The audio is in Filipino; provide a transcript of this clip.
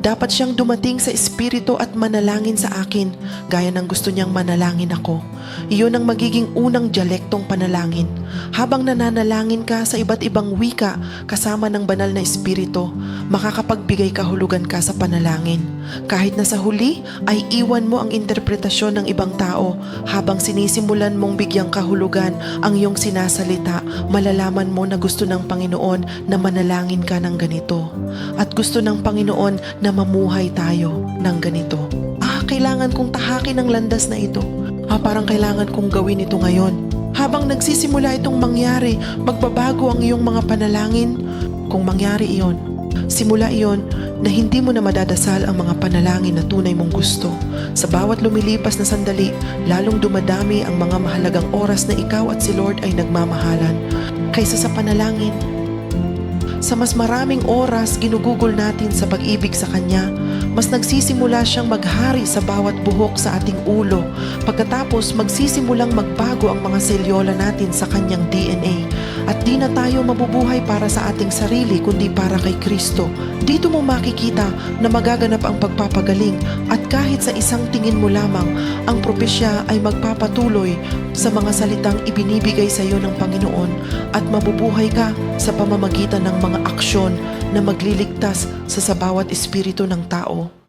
dapat siyang dumating sa espiritu at manalangin sa akin, gaya ng gusto niyang manalangin ako. Iyon ang magiging unang dialektong panalangin. Habang nananalangin ka sa iba't ibang wika kasama ng banal na espiritu, makakapagbigay kahulugan ka sa panalangin. Kahit na sa huli ay iwan mo ang interpretasyon ng ibang tao habang sinisimulan mong bigyang kahulugan ang iyong sinasalita, malalaman mo na gusto ng Panginoon na manalangin ka ng ganito. At gusto ng Panginoon na mamuhay tayo ng ganito. Ah, kailangan kong tahakin ang landas na ito. Ah, parang kailangan kong gawin ito ngayon. Habang nagsisimula itong mangyari, magbabago ang iyong mga panalangin. Kung mangyari iyon, simula iyon na hindi mo na madadasal ang mga panalangin na tunay mong gusto. Sa bawat lumilipas na sandali, lalong dumadami ang mga mahalagang oras na ikaw at si Lord ay nagmamahalan kaysa sa panalangin. Sa mas maraming oras ginugugol natin sa pag-ibig sa Kanya, mas nagsisimula siyang maghari sa bawat buhok sa ating ulo. Pagkatapos magsisimulang magbago ang mga selyola natin sa Kanyang DNA. At di na tayo mabubuhay para sa ating sarili kundi para kay Kristo. Dito mo makikita na magaganap ang pagpapagaling at kahit sa isang tingin mo lamang, ang propesya ay magpapatuloy sa mga salitang ibinibigay sa iyo ng Panginoon at mabubuhay ka sa pamamagitan ng mga aksyon na magliligtas sa sa bawat espiritu ng tao.